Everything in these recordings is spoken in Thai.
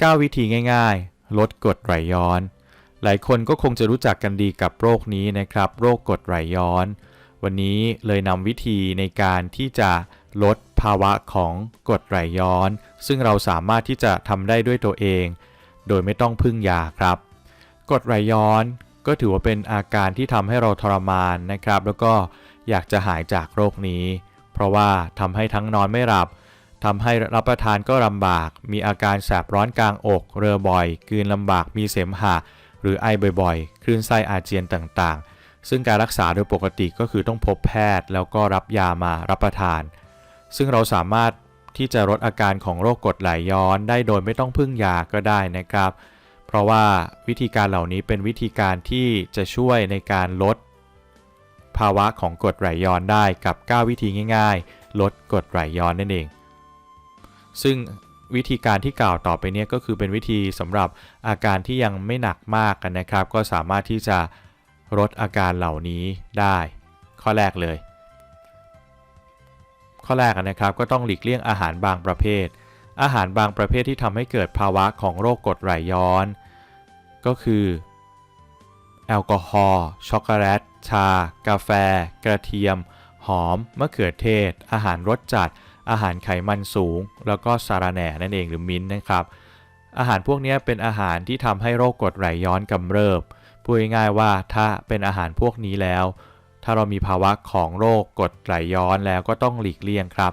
9 วิธีง่ายๆ ลดกรดไหลย้อน หลายคนก็คงจะรู้จักกันดีกับโรคนี้นะครับ โรคกรดไหลย้อน วันนี้เลยนำวิธีในการที่จะลดภาวะของกรดไหลย้อน ซึ่งเราสามารถที่จะทำได้ด้วยตัวเอง โดยไม่ต้องพึ่งยาครับกรดไหลย้อนก็ถือว่าเป็นอาการที่ทำให้เราทรมานนะครับ แล้วก็อยากจะหายจากโรคนี้ เพราะว่าทำให้ทั้งนอนไม่หลับ ทำให้รับประทานก็ลำบาก มีอาการแสบร้อนกลางอก เรือบ่อยกลืนลำบาก มีเสมหะ หรือไอบ่อยๆ คลื่นไส้อาเจียนต่างๆ ซึ่งการรักษาโดยปกติก็คือต้องพบแพทย์ แล้วก็รับยามารับประทาน ซึ่งเราสามารถที่จะลดอาการของโรคกรดไหลย้อนได้โดยไม่ต้องพึ่งยาก็ได้นะครับ เพราะว่าวิธีการเหล่านี้เป็นวิธีการที่จะช่วยในการลด ภาวะของกรดไหลย้อนได้กับ 9 วิธีง่าย ๆ ลดกรดไหลย้อนนั่นเอง ซึ่งวิธีการที่กล่าวต่อไปนี้ก็คือเป็นวิธีสำหรับอาการที่ยังไม่หนักมากกันนะครับ ก็สามารถที่จะลดอาการเหล่านี้ได้ ข้อแรกเลย ข้อแรกนะครับก็ต้องหลีกเลี่ยงอาหารบางประเภท อาหารบางประเภทที่ทำให้เกิดภาวะของโรคกรดไหลย้อน ก็คือแอลกอฮอล์ช็อกโกแลตชา กาแฟ กระเทียม หอม มะเขือเทศ อาหารรสจัด อาหารไขมันสูง แล้วก็สารแหน่นั่นเองหรือมิ้นท์นะครับ อาหารพวกนี้เป็นอาหารที่ทำให้โรคกรดไหลย้อนกำเริบ พูดง่ายๆว่าถ้าเป็นอาหารพวกนี้แล้ว ถ้าเรามีภาวะของโรคกรดไหลย้อนแล้วก็ต้องหลีกเลี่ยงครับ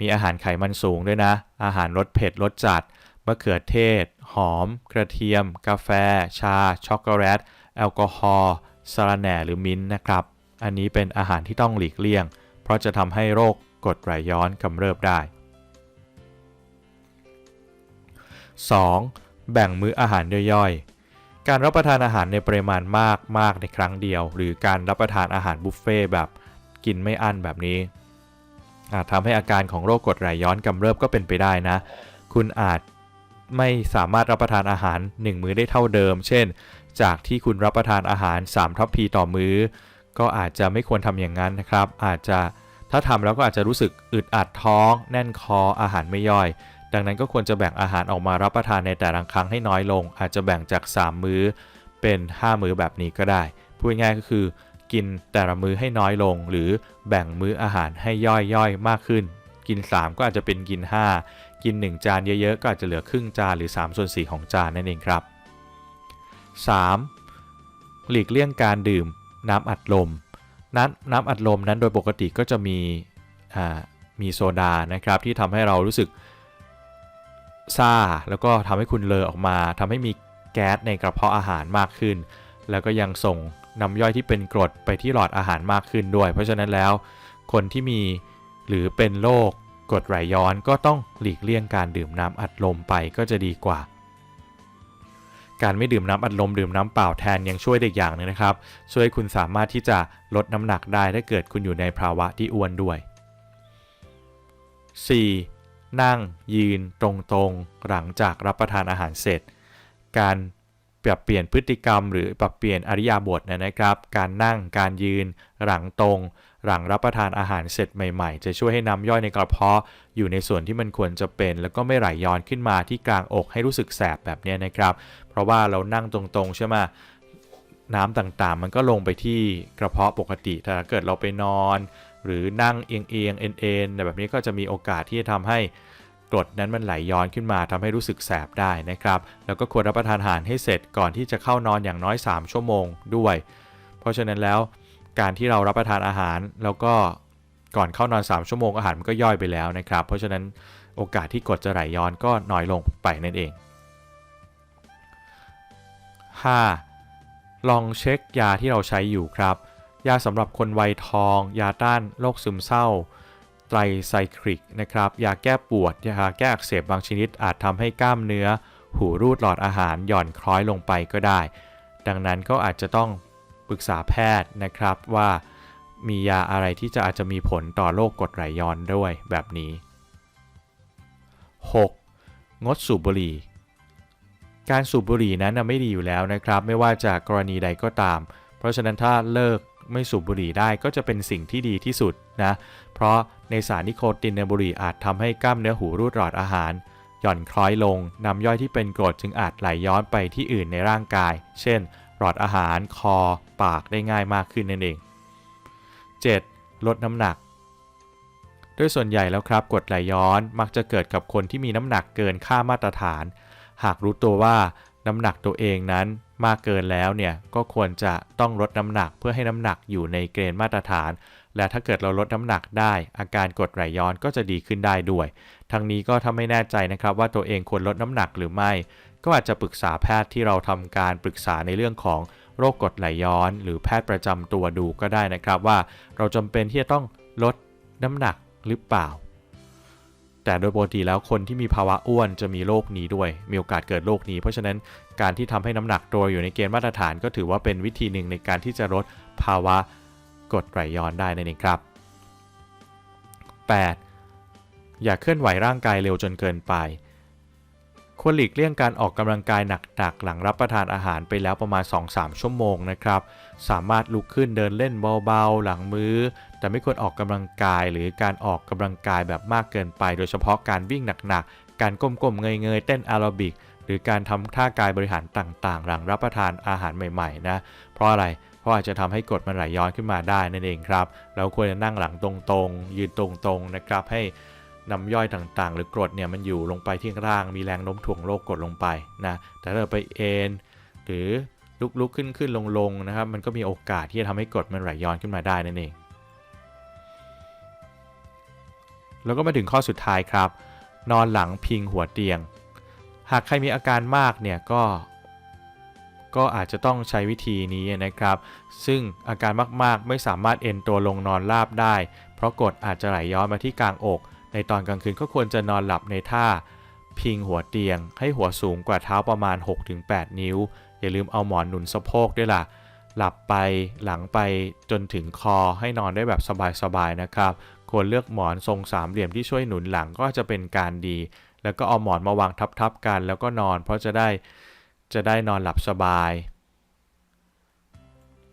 มีอาหารไขมันสูงด้วยนะ อาหารรสเผ็ดรสจัดมะเขือเทศ หอม กระเทียม กาแฟ ชา ช็อกโกแลต แอลกอฮอล์สารแหน่หรือมิ้นท์นะครับ อันนี้เป็นอาหารที่ต้องหลีกเลี่ยง เพราะจะทำให้โรค กรดไหลย้อนกำเริบได้ 2. แบ่งมื้ออาหารย่อยๆ การรับประทานอาหารในปริมาณมากมากในครั้งเดียว หรือการรับประทานอาหารบุฟเฟ่แบบกินไม่อั้นแบบนี้อาจทำให้อาการของโรคกรดไหลย้อนกำเริบก็เป็นไปได้นะ คุณอาจไม่สามารถรับประทานอาหาร 1 มื้อได้เท่าเดิม เช่น จากที่คุณรับประทานอาหาร 3 ทัพพีต่อมื้อ ก็อาจจะไม่ควรทำอย่างนั้นนะครับ อาจจะ ถ้าทำแล้วก็อาจจะรู้สึกอึดอัดท้อง แน่นคออาหารไม่ย่อย ดังนั้นก็ควรจะแบ่งอาหารออกมารับประทานในแต่ละครั้งให้น้อยลง อาจจะแบ่งจาก 3 มื้อเป็น 5 มื้อแบบนี้ก็ได้ พูดง่ายก็คือ กินแต่ละมื้อให้น้อยลง หรือแบ่งมื้ออาหารให้ย่อยย่อยมากขึ้น กิน 3 ก็อาจจะเป็นกิน 5 กิน 1 จานเยอะๆ ก็อาจจะเหลือครึ่งจานหรือ3ส่วน4ของจานนั่นเองครับ 3. หลีกเลี่ยงการดื่มน้ำอัดลม น้ำน้ำอัดลมนั้นโดยปกติก็จะมีมีโซดานะครับที่ทำให้เรารู้สึกซ่าแล้วก็ทำให้คุณเลอออกมาทำให้มีแก๊สในกระเพาะอาหารมากขึ้น แล้วก็ยังส่งน้ำย่อยที่เป็นกรดไปที่หลอดอาหารมากขึ้นด้วย เพราะฉะนั้นแล้ว คนที่มีหรือเป็นโรคกรดไหลย้อนก็ต้องหลีกเลี่ยงการดื่มน้ำอัดลมไปก็จะดีกว่า การไม่ดื่มน้ำอัดลมดื่มน้ำเปล่าแทนยังช่วยได้อย่างนึงนะครับ ช่วยคุณสามารถที่จะลดน้ำหนักได้ถ้าเกิดคุณอยู่ในภาวะที่อ้วนด้วย 4. นั่ง ยืน ตรงๆ หลังจากรับประทานอาหารเสร็จ การ ปรับเปลี่ยนพฤติกรรม หรือปรับเปลี่ยนอริยาบทนะครับ การนั่งการยืน หลังตรง หลังรับประทานอาหารเสร็จใหม่ๆ จะช่วยให้น้ำย่อยในกระเพาะ อยู่ในส่วนที่มันควรจะเป็น แล้วก็ไม่ไหลย้อนขึ้นมาที่กลางอกให้รู้สึกแสบแบบนี้นะครับ เพราะว่าเรานั่งตรงๆใช่ไหมน้ำต่างๆ มันก็ลงไปที่กระเพาะปกติ ถ้าเกิดเราไปนอน หรือนั่งเอียงๆเอ็นๆแบบนี้ก็จะมีโอกาสที่จะทำให้ กรดนั้นมันไหลย้อนขึ้นมาทำให้รู้สึกแสบได้นะครับ แล้วก็ควรรับประทานอาหารให้เสร็จก่อนที่จะเข้านอนอย่างน้อย 3 ชั่วโมงด้วย เพราะฉะนั้นแล้วการที่เรารับประทานอาหารแล้วก็ก่อนเข้านอน 3 ชั่วโมงอาหารมันก็ย่อยไปแล้วนะครับ เพราะฉะนั้นโอกาสที่กรดจะไหลย้อนก็น้อยลงไปนั่นเอง 5. ลองเช็คยาที่เราใช้อยู่ครับ ยาสำหรับคนวัยทอง ยาต้านโรคซึมเศร้า ไตรไซคลิกนะครับยาแก้ปวดยาแก้อักเสบบางชนิดอาจทำให้กล้ามเนื้อ หูรูดหลอดอาหารหย่อนคล้อยลงไปก็ได้ ดังนั้นก็อาจจะต้องปรึกษาแพทย์นะครับว่ามียาอะไรที่จะอาจจะมีผลต่อโรคกรดไหลย้อนด้วยแบบนี้ 6. งดสูบบุหรี่ การสูบบุหรี่นั้นไม่ดีอยู่แล้วนะครับ ไม่ว่าจากกรณีใดก็ตาม เพราะฉะนั้นถ้าเลิก ไม่สูบบุหรี่ได้ก็จะเป็นสิ่งที่ดีที่สุดนะ เพราะในสารนิโคตินในบุหรี่อาจทำให้กล้ามเนื้อหูรูดหลอดอาหาร หย่อนคล้อยลงน้ำย่อยที่เป็นกรดจึงอาจไหลย้อนไปที่อื่นในร่างกาย เช่น หลอดอาหาร คอ ปากได้ง่ายมากขึ้นนั่นเอง 7. ลดน้ำหนักโดยส่วนใหญ่แล้วครับกรดไหลย้อนมักจะเกิดกับคนที่มีน้ำหนักเกินค่ามาตรฐาน หากรู้ตัวว่าน้ำหนักตัวเองนั้น มากเกินแล้วเนี่ยก็ควรจะต้องลดน้ำหนักเพื่อให้น้ำหนักอยู่ในเกณฑ์มาตรฐาน และถ้าเกิดเราลดน้ำหนักได้ อาการกดไหลย้อนก็จะดีขึ้นได้ด้วย ทั้งนี้ก็ถ้าไม่แน่ใจนะครับว่าตัวเองควรลดน้ำหนักหรือไม่ ก็อาจจะปรึกษาแพทย์ที่เราทำการปรึกษาในเรื่องของโรคกดไหลย้อน หรือแพทย์ประจำตัวดูก็ได้นะครับว่า เราจำเป็นที่จะต้องลดน้ำหนักหรือเปล่า แต่โดยปกติแล้วคนที่มีภาวะอ้วนจะมีโรคนี้ด้วย มีโอกาสเกิดโรคนี้ เพราะฉะนั้นการที่ทำให้น้ำหนักตัวอยู่ในเกณฑ์มาตรฐาน ก็ถือว่าเป็นวิธีหนึ่งในการที่จะลดภาวะกดไหลย้อนได้นั่นเองครับ 8. อย่าเคลื่อนไหวร่างกายเร็วจนเกินไป ควรหลีกเลี่ยงการออกกำลังกายหนักๆ หลังรับประทานอาหารไปแล้วประมาณ 2-3 ชั่วโมงนะครับ สามารถลุกขึ้นเดินเล่นเบาๆ หลังมื้อ แต่ไม่ควรออกกำลังกายหรือการออกกำลังกายแบบมากเกินไป โดยเฉพาะการวิ่งหนักๆ การก้มๆ เงยๆ เต้นแอโรบิก หรือการทำท่ากายบริหารต่างๆ หลังรับประทานอาหารใหม่ๆ นะ เพราะอะไร เพราะอาจจะทำให้กรดมันไหลย้อนขึ้นมาได้นั่นเองครับ เราควรจะนั่งหลังตรงๆ ยืนตรงๆ นะครับ ให้ น้ำย่อยต่างๆ หรือกรดเนี่ยมันอยู่ลงไปที่ข้างล่าง มีแรงโน้มถ่วงโลกกดลงไปนะแต่ถ้าเราไปเอนหรือลุกๆขึ้นขึ้นลงลงๆนะครับ มันก็มีโอกาสที่จะทำให้กรดมันไหลย้อนขึ้นมาได้นั่นเอง แล้วก็มาถึงข้อสุดท้ายครับ นอนหลังพิงหัวเตียง หากใครมีอาการมากเนี่ยก็ก็อาจจะต้องใช้วิธีนี้นะครับ ซึ่งอาการมากๆไม่สามารถเอนตัวลงนอนราบได้ เพราะกรดอาจจะไหลย้อนมาที่กลางอก ตอนกลางคืนก็ควรจะนอนหลับในท่า พิงหัวเตียง ให้หัวสูงกว่าเท้าประมาณ 6-8 นิ้ว อย่าลืมเอาหมอนหนุนสะโพกด้วยล่ะ หลับไปหลังไปจนถึงคอให้นอนได้แบบสบายๆนะครับ ควรเลือกหมอนทรงสามเหลี่ยมที่ช่วยหนุนหลังก็จะเป็นการดี แล้วก็เอาหมอนมาวางทับๆกันแล้วก็นอน เพราะจะได้จะได้นอนหลับสบาย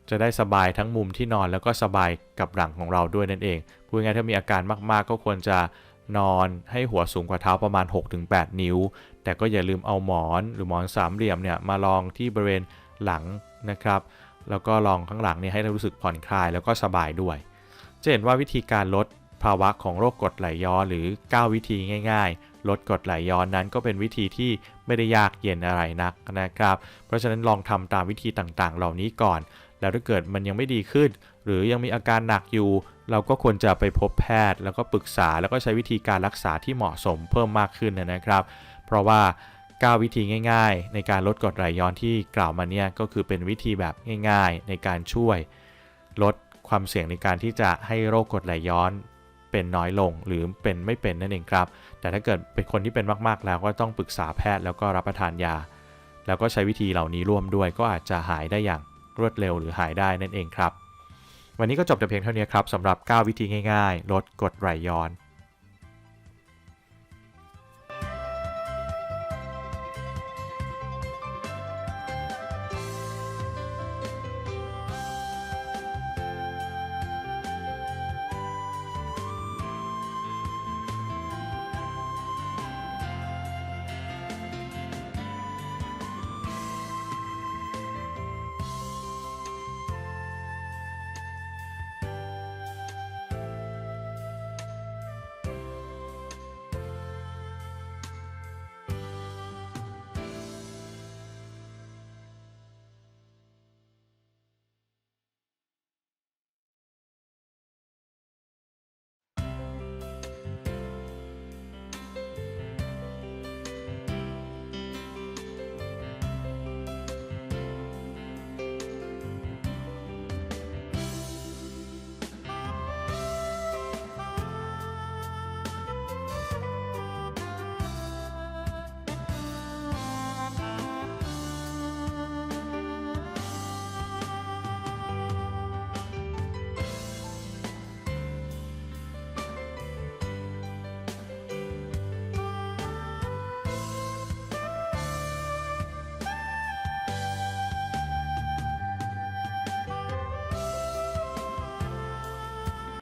จะได้สบายทั้งมุมที่นอนแล้วก็สบายกับหลังของเราด้วยนั่นเอง พูดง่ายถ้ามีอาการมากๆ ก็ควรจะ นอนให้หัวสูงกว่าเท้าประมาณ 6-8 นิ้ว แต่ก็อย่าลืมเอาหมอนหรือหมอนสามเหลี่ยมเนี่ยมาลองที่บริเวณหลังนะครับ แล้วก็ลองข้างหลังเนี่ยให้รู้สึกผ่อนคลายแล้วก็สบายด้วย จะเห็นว่าวิธีการลดภาวะของโรคกรดไหลย้อนหรือ 9 วิธีง่าย ๆ ลดกรดไหลย้อนนั้นก็เป็นวิธีที่ไม่ได้ยากเย็นอะไรนักนะครับ เพราะฉะนั้นลองทำตามวิธีต่างๆ เหล่านี้ก่อน แล้วถ้าเกิดมันยังไม่ดีขึ้น หรือยังมีอาการหนักอยู่ เราก็ควรจะไปพบแพทย์ แล้วก็ปรึกษาแล้วก็ใช้วิธีการรักษาที่เหมาะสมเพิ่มมากขึ้นนะครับ เพราะว่า 9 วิธีง่าย ๆ ในการลดกรดไหลย้อนที่กล่าวมาเนี่ยก็คือเป็นวิธีแบบง่าย ๆ ในการช่วย ลดความเสี่ยงในการที่จะให้โรคกรดไหลย้อนเป็นน้อยลงหรือเป็นไม่เป็นนั่นเองครับ แต่ถ้าเกิดเป็นคนที่เป็นมากๆแล้วก็ต้องปรึกษาแพทย์แล้วก็รับประทานยา แล้วก็ใช้วิธีเหล่านี้ร่วมด้วยก็อาจจะหายได้อย่างรวดเร็วหรือหายได้นั่นเองครับ วันนี้ก็จบแต่เพียงเท่านี้ครับสำหรับ 9 วิธีง่ายๆ ลดกรดไหลย้อน